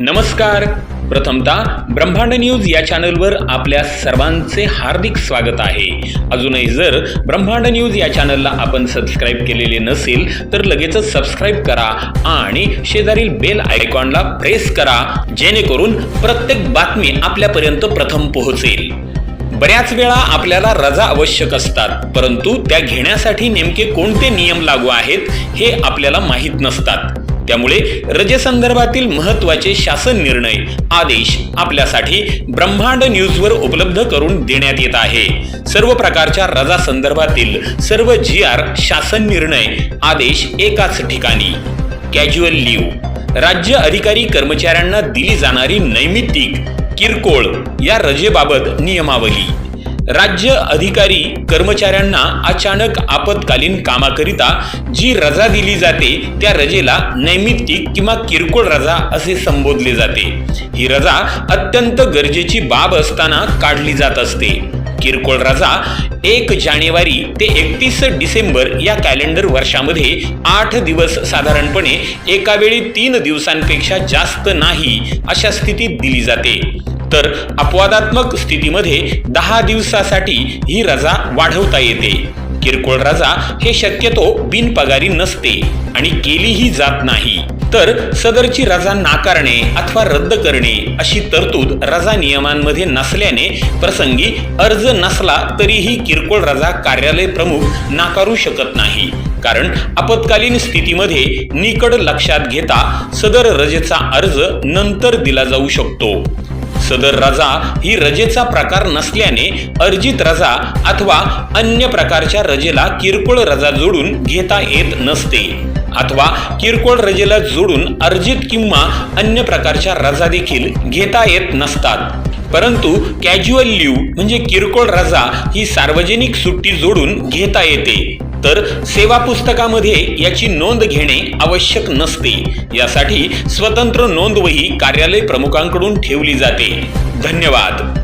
नमस्कार प्रथमतः ब्रह्मांड न्यूज या चॅनलवर आपल्या सर्वांचे हार्दिक स्वागत आहे. अजूनही जर ब्रह्मांड न्यूज या चॅनलला आपण सबस्क्राईब केलेले नसेल तर लगेचच सबस्क्राईब करा आणि शेजारील बेल आयकॉनला प्रेस करा जेणेकरून प्रत्येक बातमी आपल्यापर्यंत प्रथम पोहोचेल. बऱ्याच वेळा आपल्याला रजा आवश्यक असतात परंतु त्या घेण्यासाठी नेमके कोणते नियम लागू आहेत हे आपल्याला माहीत नसतात. त्यामुळे रजेसंदर्भातील महत्त्वाचे शासन निर्णय आदेश आपल्यासाठी ब्रह्मांड न्यूजवर उपलब्ध करून देण्यात येत आहे. सर्व प्रकारच्या रजा संदर्भातील सर्व जी आर शासन निर्णय आदेश एकाच ठिकाणी. कॅज्युअल लिव्ह राज्य अधिकारी कर्मचाऱ्यांना दिली जाणारी नैमित्तिक किरकोळ या रजेबाबत नियमावली. राज्य अधिकारी कर्मचाऱ्यांना अचानक आपत्कालीन कामाकरिता जी रजा दिली जाते त्या रजेला नैमित्तिक किंवा किरकोळ रजा असे संबोधले जाते. ही रजा अत्यंत गरजेची बाब असताना काढली जात असते. किरकोळ रजा एक जानेवारी ते एकतीस डिसेंबर या कॅलेंडर वर्षामध्ये आठ दिवस साधारणपणे एकावेळी तीन दिवसांपेक्षा जास्त नाही अशा स्थितीत दिली जाते. तर अपवादात्मक स्थितीमध्ये दहा दिवसासाठी ही रजा वाढवता येते. किरकोळ रजा हे शक्यतो बिनपगारी नसते आणि केलीही जात नाही. तर सदरची रजा नाकारणे अथवा रद्द करणे अशी तरतूद रजा नियमांमध्ये नसल्याने प्रसंगी अर्ज नसला तरीही किरकोळ रजा कार्यालय प्रमुख नाकारू शकत नाही. कारण आपत्कालीन स्थितीमध्ये निकड लक्षात घेता सदर रजेचा अर्ज नंतर दिला जाऊ शकतो. सदर रजा ही रजेचा प्रकार नसल्याने अर्जित रजा अथवा अन्य प्रकारच्या रजेला किरकोळ रजा जोडून घेता येत नसते. अथवा किरकोळ रजेला जोडून अर्जित किंवा अन्य प्रकारच्या रजा देखील घेता येत नसतात. परंतु कॅज्युअल लिव्ह म्हणजे किरकोळ रजा ही सार्वजनिक सुट्टी जोडून घेता येते. तर सेवा पुस्तकामध्ये याची नोंद घेणे आवश्यक नसते. यासाठी स्वतंत्र नोंदवही कार्यालय प्रमुखांकडून ठेवली जाते. धन्यवाद.